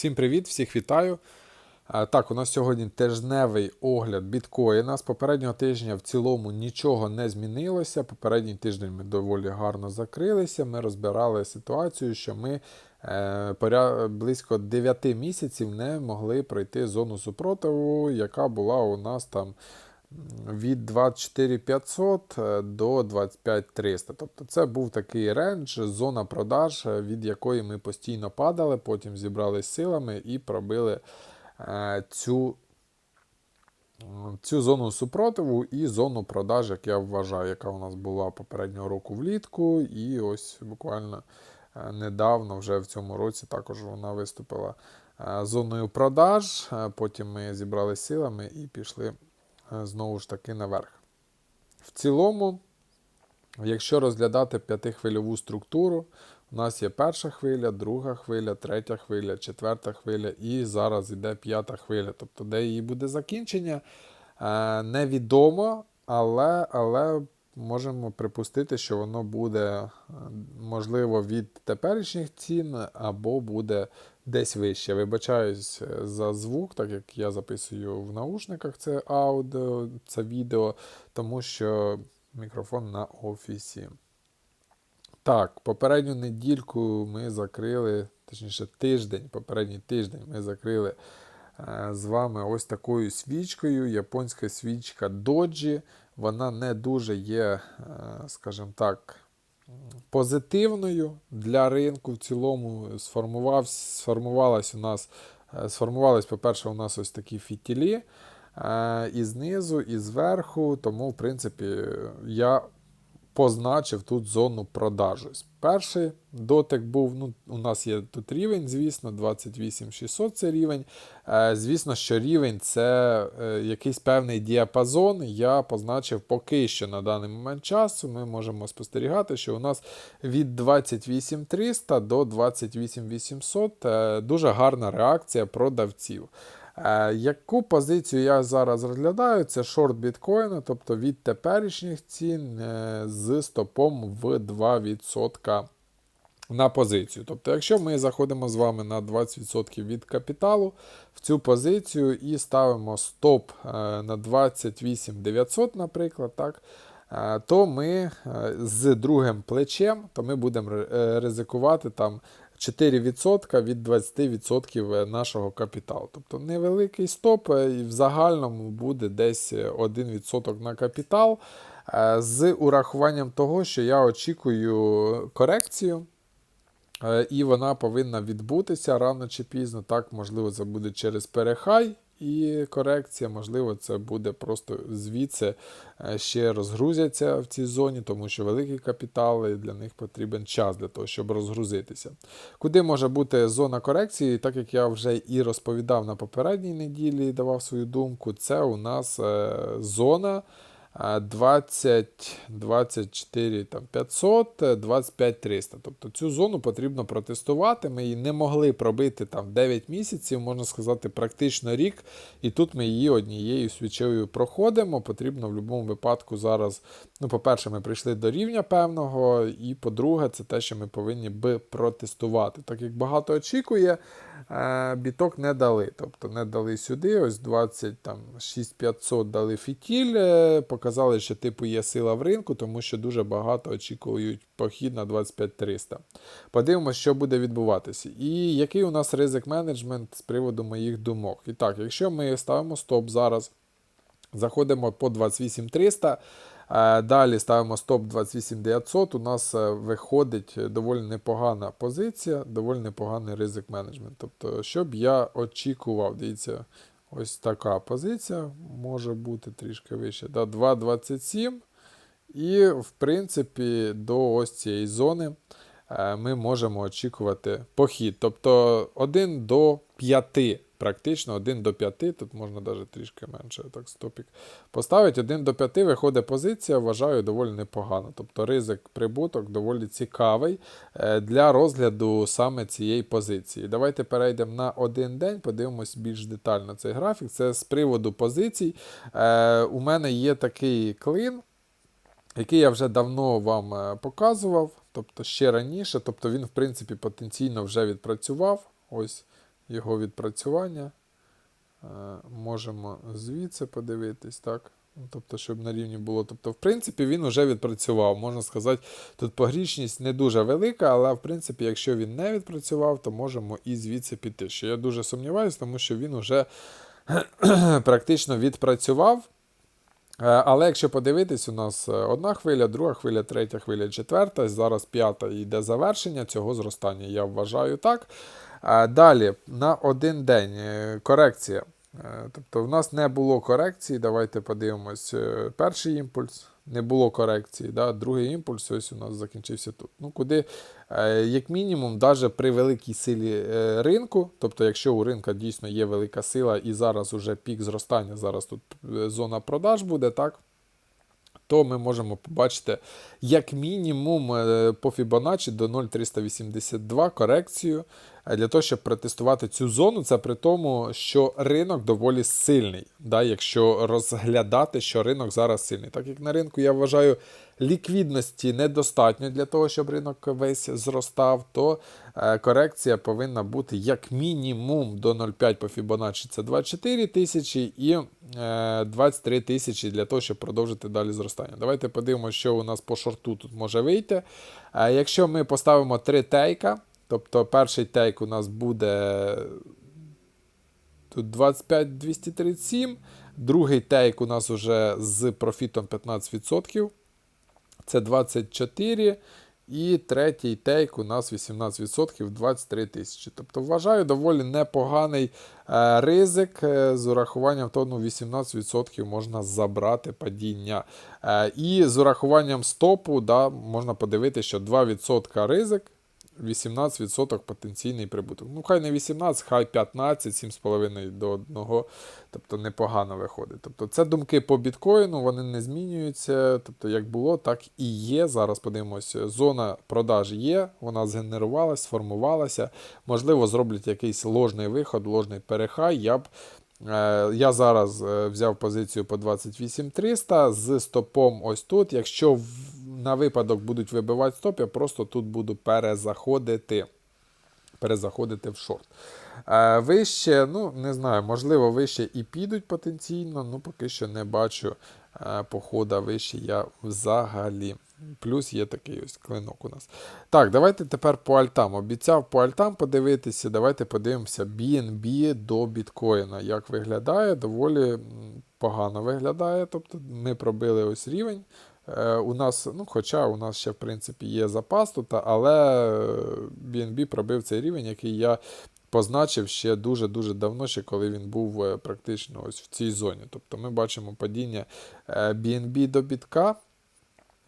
Всім привіт, всіх вітаю. Е, Так, у нас сьогодні тижневий огляд біткоїна. З попереднього тижня в цілому нічого не змінилося. Попередній тиждень ми доволі гарно закрилися. Ми розбирали ситуацію, що ми е, близько 9 місяців не могли пройти зону супротиву, яка була у нас там від 24500 е, до 25300. Тобто це був такий рендж, зона продаж, е, від якої ми постійно падали, потім зібрались силами і пробили е, цю, цю зону супротиву і зону продаж, як я вважаю, яка у нас була попереднього року влітку. І ось буквально недавно, вже в цьому році, також вона виступила зоною продаж. Потім ми зібрали силами і пішли знову ж таки наверх. В цілому, якщо розглядати п'ятихвильову структуру, у нас є перша хвиля, друга хвиля, третя хвиля, четверта хвиля і зараз йде п'ята хвиля. Тобто, де її буде закінчення, е, невідомо, але, але можемо припустити, що воно буде е, можливо від теперішніх цін або буде десь вище. Вибачаюсь е, за звук, так як я записую в наушниках це аудіо, це відео, тому що мікрофон на офісі. Так, попередню недільку ми закрили, точніше тиждень, попередній тиждень ми закрили е, з вами ось такою свічкою. Японська свічка Доджі. Вона не дуже є, е, скажімо так, позитивною для ринку в цілому. Сформував, сформувалась у нас, е, сформувались, по-перше, у нас ось такі фітілі. е, І знизу, і зверху, тому, в принципі, я позначив тут зону продажу. Перший дотик був, ну, у нас є тут рівень, звісно, 28600 це рівень. Е, звісно, що рівень це е, якийсь певний діапазон. Я позначив поки що на даний момент часу. Ми можемо спостерігати, що у нас від 28300 до 28800 е, дуже гарна реакція продавців. Е, Яку позицію я зараз розглядаю? Це шорт біткоїна, тобто від теперішніх цін е, з стопом в 2% на позицію. Тобто, якщо ми заходимо з вами на 20% від капіталу в цю позицію і ставимо стоп е, на 28 900, наприклад, так, то ми з другим плечем то ми будемо ризикувати там 4% від 20% нашого капіталу. Тобто невеликий стоп, е, і в загальному буде десь е, 1% на капітал. е, З урахуванням того, що я очікую корекцію, е, і вона повинна відбутися рано чи пізно. Так, можливо, це буде через перехай і корекція, можливо, це буде просто звідси е, ще розгрузяться в цій зоні, тому що великі капітали для них потрібен час для того, щоб розгрузитися. Куди може бути зона корекції, так як я вже і розповідав на попередній неділі, давав свою думку, це у нас е, зона. Е, 20, 24 там, 500, е, 25 300. Тобто цю зону потрібно протестувати. Ми її не могли пробити там 9 місяців, можна сказати, практично рік. І тут ми її однією свічею проходимо. Потрібно в будь-якому випадку зараз. Ну, по-перше, ми прийшли до рівня певного, і по-друге, це те, що ми повинні би протестувати. Так як багато очікує, е, біток не дали. Тобто не дали сюди, ось 26 500 дали фітіль, е, показали, що типу є сила в ринку, тому що дуже багато очікують похід на 25 300. Подивимося, що буде відбуватися. І який у нас ризик менеджмент з приводу моїх думок. І так, якщо ми ставимо стоп зараз, заходимо по 28 300, е, Далі ставимо стоп 28900. У нас е, виходить доволі непогана позиція, доволі непоганий ризик менеджмент. Тобто, що б я очікував, дивіться, ось така позиція може бути трішки вище. Да, 2,27. І, в принципі, до ось цієї зони е, ми можемо очікувати похід. Тобто 1 до 5, практично 1 до 5, тут можна навіть трішки менше так стопік поставити. 1 до 5 виходить позиція, вважаю, доволі непогано. Тобто ризик прибуток доволі цікавий е, для розгляду саме цієї позиції. Давайте перейдемо на один день, подивимось більш детально цей графік. Це з приводу позицій. Е, У мене є такий клин який я вже давно вам е, показував, тобто ще раніше. Тобто він, в принципі, потенційно вже відпрацював. Ось його відпрацювання. Е, Можемо звідси подивитись, так? Тобто, щоб на рівні було. Тобто, в принципі, він вже відпрацював. Можна сказати, тут погрішність не дуже велика, але в принципі, якщо він не відпрацював, то можемо і звідси піти. Що я дуже сумніваюся, тому що він вже практично відпрацював. Е, Але якщо подивитись, у нас е, одна хвиля, друга хвиля, третя хвиля, четверта, зараз п'ята йде завершення цього зростання. Я вважаю так. Е, Далі, на один день корекція. Тобто в нас не було корекції. Давайте подивимось. Перший імпульс, не було корекції. Да? Другий імпульс, ось у нас закінчився тут. Ну, куди, е, як мінімум, навіть при великій силі е, ринку, тобто, якщо у ринка дійсно є велика сила і зараз уже пік зростання, зараз тут е, зона продаж буде, так? То ми можемо побачити як мінімум е, по Fibonacci до 0,382 корекцію е, для того, щоб протестувати цю зону. Це при тому, що ринок доволі сильний. Да, якщо розглядати, що ринок зараз сильний. Так як на ринку я вважаю, ліквідності недостатньо для того, щоб ринок весь зростав, то е, корекція повинна бути як мінімум до 0,5 по Fibonacci це 24 тисячі і е, 23 тисячі для того, щоб продовжити далі зростання. Давайте подивимося, що у нас по шорту тут може вийти. Е, якщо ми поставимо 3 тейка, тобто перший тейк у нас буде тут 25 237, другий тейк у нас вже з профітом 15%. Це 24. І третій тейк у нас 18% 23 тисячі. Тобто, вважаю, доволі непоганий е, ризик е, з урахуванням того, ну, 18% можна забрати падіння. Е, і з урахуванням стопу да, можна подивитися, що 2% ризик. 18% потенційний прибуток. Ну, хай не 18, хай 15, 7,5 до 1. Тобто непогано виходить. Тобто це думки по біткоїну, вони не змінюються. Тобто, як було, так і є. Зараз подивимося, зона продаж є, вона згенерувалася, сформувалася. Можливо, зроблять якийсь ложний виход, ложний перехай. Я б Е, Я зараз е, взяв позицію по 28300 з стопом ось тут. Якщо на випадок будуть вибивати стоп, я просто тут буду перезаходити. Перезаходити в шорт. Е, Вище, ну не знаю, можливо, вище і підуть потенційно, ну поки що не бачу е, похода вище я взагалі. Плюс є такий ось клинок у нас. Так, давайте тепер по альтам. Обіцяв по альтам подивитися. Давайте подивимося BNB до біткоїна. Як виглядає, доволі погано виглядає. Тобто ми пробили ось рівень. Е, у нас, ну, хоча у нас ще в принципі є запас тут, але е, BNB пробив цей рівень, який я позначив ще дуже-дуже давно, ще коли він був е, практично ось в цій зоні. Тобто ми бачимо падіння е, BNB до бітка.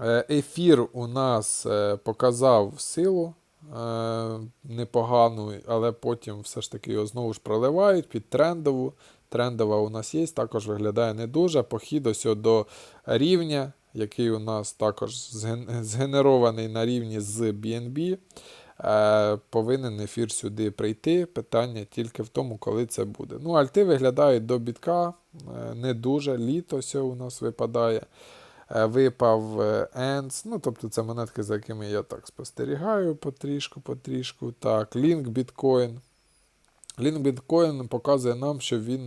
Е, Ефір у нас е, показав силу е, непогану, але потім все ж таки його знову ж проливають під трендову. Трендова у нас є, також виглядає не дуже. Похід ось до рівня, який у нас також згенерований на рівні з BNB. Е, повинен ефір сюди прийти. Питання тільки в тому, коли це буде. Ну, альти виглядають до бітка, е, не дуже. Літо у нас випадає. Е, Випав ENS, ну тобто це монетки, за якими я так спостерігаю потрішку, потрішку. Так, Link Bitcoin. Link Bitcoin показує нам, що він,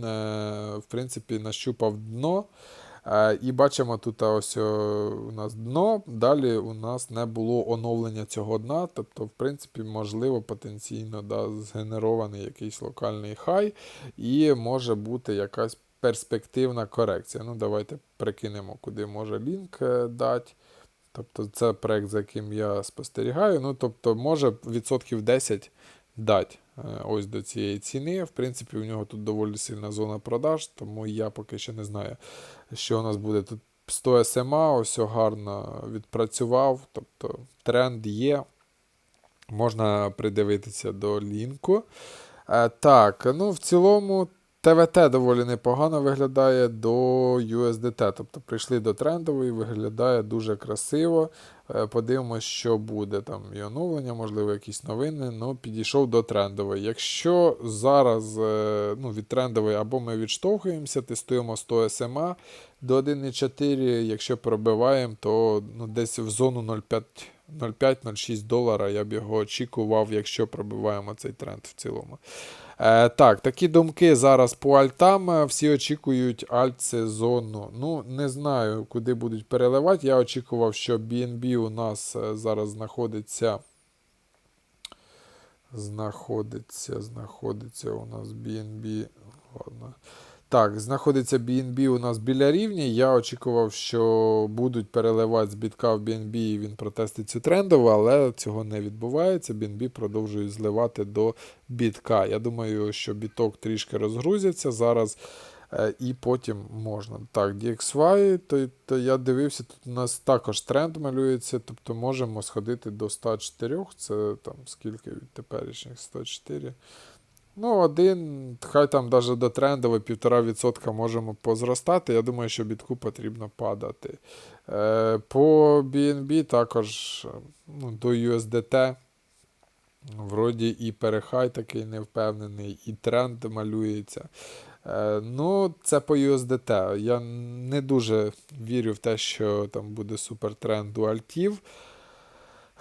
в принципі, нащупав дно. Е, І бачимо тут ось у нас дно, далі у нас не було оновлення цього дна. Тобто, в принципі, можливо, потенційно да, згенерований якийсь локальний хай, і може бути якась перспективна корекція. Ну, давайте прикинемо, куди може лінк е, дати. Тобто, це проект, за яким я спостерігаю. Ну, тобто, може відсотків 10 дати е, ось до цієї ціни. В принципі, у нього тут доволі сильна зона продаж, тому я поки що не знаю, що у нас буде тут 100 SMA, ось гарно відпрацював, тобто тренд є. Можна придивитися до лінку. Е, Так, ну в цілому ТВТ доволі непогано виглядає до USDT. Тобто прийшли до трендової, виглядає дуже красиво. Е, Подивимось, що буде там і оновлення, можливо, якісь новини. Ну, підійшов до трендової. Якщо зараз е, ну, від трендової або ми відштовхуємося, тестуємо 100 SMA до 1,4, якщо пробиваємо, то ну, десь в зону 0,5 0,5-0,6 долара я б його очікував, якщо пробиваємо цей тренд в цілому. Е, так, такі думки зараз по альтам. Е, Всі очікують альт-сезону. Ну, не знаю, куди будуть переливати. Я очікував, що BNB у нас е, зараз знаходиться. Знаходиться, знаходиться у нас BNB. Ладно. Так, знаходиться BNB у нас біля рівня. Я очікував, що будуть переливати з бітка в BNB і він протестить цю трендову, але цього не відбувається. BNB продовжує зливати до бітка. Я думаю, що біток трішки розгрузиться зараз. е, І потім можна. Так, DXY, то, то я дивився, тут у нас також тренд малюється, тобто можемо сходити до 104, це там скільки від теперішніх 104. Ну, один, хай там навіть до трендової 1,5% можемо позростати. Я думаю, що бітку потрібно падати. Е, по BNB також ну, до USDT. Вроді і перехай такий невпевнений, і тренд малюється. Е, ну, це по USDT. Я не дуже вірю в те, що там буде супертренд у альтів.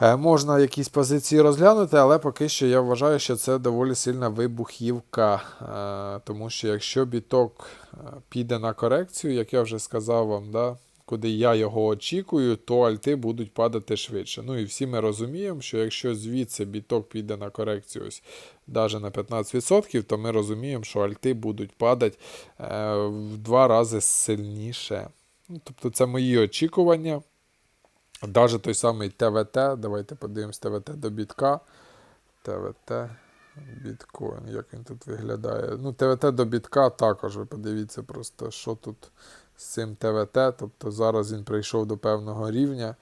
Е, Можна якісь позиції розглянути, але поки що я вважаю, що це доволі сильна вибухівка. Е, Тому що якщо біток е, піде на корекцію, як я вже сказав вам, да, куди я його очікую, то альти будуть падати швидше. Ну і всі ми розуміємо, що якщо звідси біток піде на корекцію ось навіть на 15%, то ми розуміємо, що альти будуть падати в два рази сильніше. Ну, Тобто це мої очікування. Даже той самий ТВТ, давайте подивимось ТВТ до бітка. ТВТ, біткоін, як він тут виглядає. Ну, ТВТ до бітка також, ви подивіться просто, що тут з цим ТВТ. Тобто зараз він прийшов до певного рівня.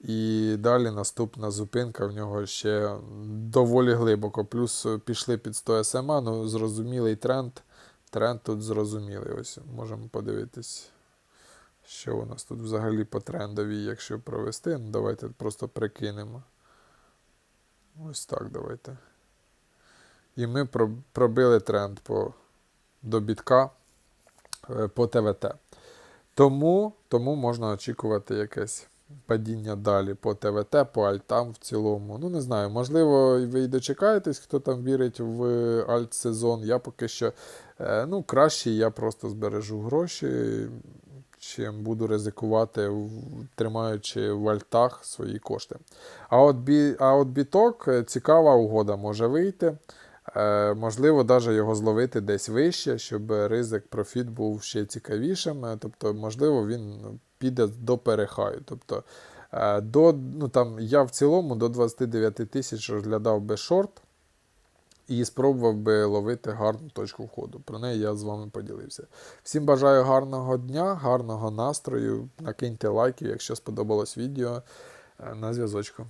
І далі наступна зупинка в нього ще доволі глибоко. Плюс пішли під 100 СМА, ну зрозумілий тренд. Тренд тут зрозумілий. Ось можемо подивитись. Що у нас тут взагалі по трендовій, якщо провести? Ну, давайте просто прикинемо. Ось так давайте. І ми пробили тренд по, до бітка е, по ТВТ. Тому, тому можна очікувати якесь падіння далі по ТВТ, по альтам в цілому. Ну, не знаю, можливо, ви й дочекаєтесь, хто там вірить в альт-сезон. Я поки що, е, ну, краще я просто збережу гроші чим буду ризикувати, тримаючи в альтах свої кошти. А от, бі, а от біток е, цікава угода може вийти. Е, можливо, навіть його зловити десь вище, щоб ризик профіт був ще цікавішим. Е, Тобто, можливо, він піде до перехаю. Тобто, до, ну, там, я в цілому до 29 тисяч розглядав би шорт і спробував би ловити гарну точку входу. Про неї я з вами поділився. Всім бажаю гарного дня, гарного настрою. Накиньте лайки, якщо сподобалось відео. Е, На зв'язочку.